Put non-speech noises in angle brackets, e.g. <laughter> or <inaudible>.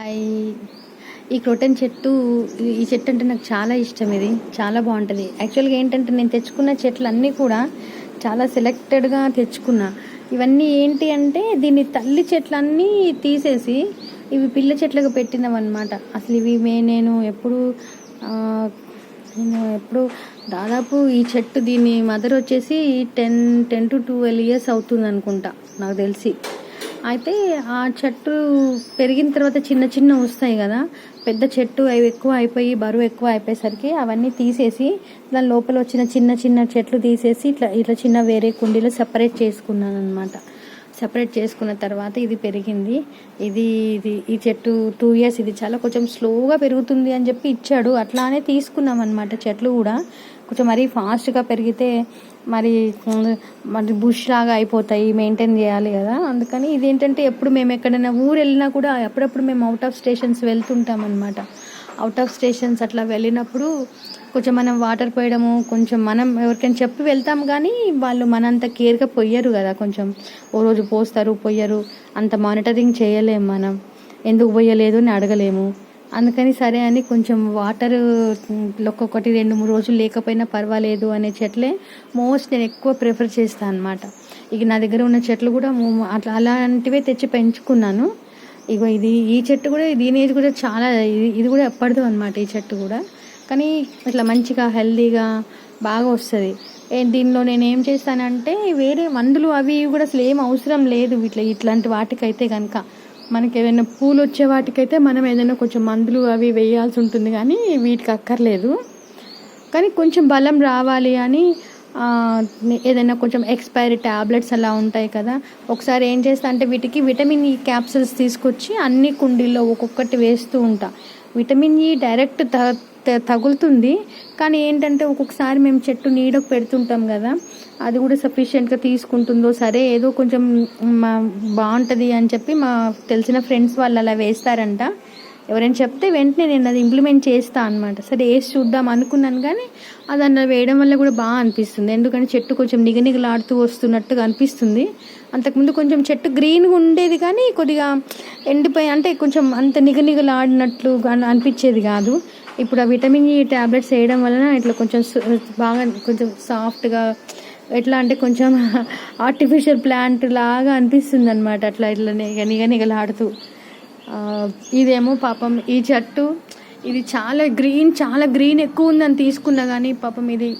Hi ఈ croton చెట్టు ఈ- చెట్టు అంటే నాకు చాలా ఇష్టం ఇది. చాలా బాగుంటుంది. యాక్చువల్గా ఏంటంటే నేను తెచ్చుకున్న చెట్లు అన్నీ కూడా చాలా సెలెక్టెడ్గా తెచ్చుకున్నా. ఇవన్నీ ఏంటి అంటే దీన్ని తల్లి చెట్లన్నీ తీసేసి ఇవి పిల్ల చెట్లకు పెట్టినవన్నమాట. అసలు ఇవి మే నేను ఎప్పుడు నేను ఎప్పుడు దాదాపు ఈ చెట్టు దీని మదర్ వచ్చేసి ten ten to twelve years అవుతుంది అనుకుంటా నాకు తెలిసి. అయితే ఆ చెట్టు పెరిగిన తర్వాత చిన్న చిన్న వస్తాయి కదా పెద్ద చెట్టు అవి ఎక్కువ అయిపోయి బరువు ఎక్కువ అయిపోయేసరికి అవన్నీ తీసేసి దాని లోపల వచ్చిన చిన్న చిన్న చెట్లు తీసేసి ఇట్లా ఇట్లా చిన్న వేరే కుండీలో సపరేట్ చేసుకున్నాను అనమాట సపరేట్ చేసుకున్న తర్వాత ఇది పెరిగింది. ఇది ఇది ఈ చెట్టు టూ ఇయర్స్ ఇది చాలా కొంచెం స్లోగా పెరుగుతుంది అని చెప్పి ఇచ్చాడు. అట్లానే తీసుకున్నాం అనమాట చెట్లు కూడా. కొంచెం మరీ ఫాస్ట్గా పెరిగితే మరి మరి బుష్ లాగా అయిపోతాయి మెయింటైన్ చేయాలి కదా. అందుకని ఇదేంటంటే ఎప్పుడు మేము ఎక్కడైనా ఊరు వెళ్ళినా కూడా అప్పుడప్పుడు మేము అవుట్ ఆఫ్ స్టేషన్స్ వెళ్తుంటాం అనమాట అవుట్ ఆఫ్ స్టేషన్స్ అట్లా వెళ్ళినప్పుడు కొంచెం మనం వాటర్ పోయడము కొంచెం మనం ఎవరికైనా చెప్పి వెళ్తాం కానీ వాళ్ళు మనంత కేర్గా పొయ్యరు కదా కొంచెం. ఓ రోజు పోస్తారు పొయ్యరు. అంత మానిటరింగ్ చేయలేము మనం. ఎందుకు పోయలేదు అని అడగలేము. అందుకని సరే అని కొంచెం వాటర్ ఒక్కొక్కటి రెండు మూడు రోజులు లేకపోయినా పర్వాలేదు అనే చెట్లే మోస్ట్ నేను ఎక్కువ ప్రిఫర్ చేస్తాను అనమాట ఇక నా దగ్గర ఉన్న చెట్లు కూడా అట్లా అలాంటివే తెచ్చి పెంచుకున్నాను. ఇగో ఇది ఈ చెట్టు కూడా దీని ఏజ్ కూడా చాలా ఇది ఇది కూడా ఎప్పటిదో అనమాట ఈ చెట్టు కూడా. కానీ ఇట్లా మంచిగా హెల్దీగా బాగా వస్తుంది. దీనిలో నేను ఏం చేస్తానంటే వేరే మందులు అవి ఇవి కూడా అసలు ఏం అవసరం లేదు. ఇట్లా ఇట్లాంటి వాటికైతే కనుక మనకి ఏదైనా పూలు వచ్చే వాటికైతే మనం ఏదైనా కొంచెం మందులు అవి వేయాల్సి ఉంటుంది కానీ వీటికి అక్కర్లేదు. కానీ కొంచెం బలం రావాలి అని ఏదైనా కొంచెం ఎక్స్పైరీ ట్యాబ్లెట్స్ అలా ఉంటాయి కదా. ఒకసారి ఏం చేస్తా అంటే వీటికి విటమిన్ ఈ క్యాప్సూల్స్ తీసుకొచ్చి అన్ని కుండీల్లో ఒక్కొక్కటి వేస్తూ ఉంటా. విటమిన్ e ఈ డైరెక్ట్ త- తగులుతుంది. కానీ ఏంటంటే ఒక్కొక్కసారి మేము చెట్టు నీడకు పెడుతుంటాం కదా అది కూడా సఫిషియెంట్గా తీసుకుంటుందో సరే ఏదో కొంచెం మా బాగుంటుంది అని చెప్పి మా తెలిసిన ఫ్రెండ్స్ వాళ్ళు అలా వేస్తారంట. ఎవరైనా చెప్తే వెంటనే నేను అది ఇంప్లిమెంట్ చేస్తా అనమాట సరే వేసి చూద్దాం అనుకున్నాను కానీ అది అన్న వేయడం వల్ల కూడా బాగా అనిపిస్తుంది. ఎందుకంటే చెట్టు కొంచెం నిగనిగలాడుతూ వస్తున్నట్టుగా అనిపిస్తుంది. అంతకుముందు కొంచెం చెట్టు గ్రీన్గా ఉండేది కానీ కొద్దిగా ఎండిపోయి అంటే కొంచెం అంత నిగనిగలాడినట్లు అనిపించేది కాదు. ఇప్పుడు ఆ విటమిన్ ఈ ట్యాబ్లెట్స్ వేయడం వలన ఇట్లా కొంచెం బాగా కొంచెం సాఫ్ట్గా ఎట్లా అంటే కొంచెం <laughs> ఆర్టిఫిషియల్ ప్లాంట్ లాగా అనిపిస్తుంది అనమాట అట్లా ఇట్లా నిగ నిగనిగలాడుతూ. ఇదేమో పాపం ఈ చెట్టు ఇది చాలా గ్రీన్ చాలా గ్రీన్ ఎక్కువ ఉందని తీసుకున్నా కానీ పాపం ఇది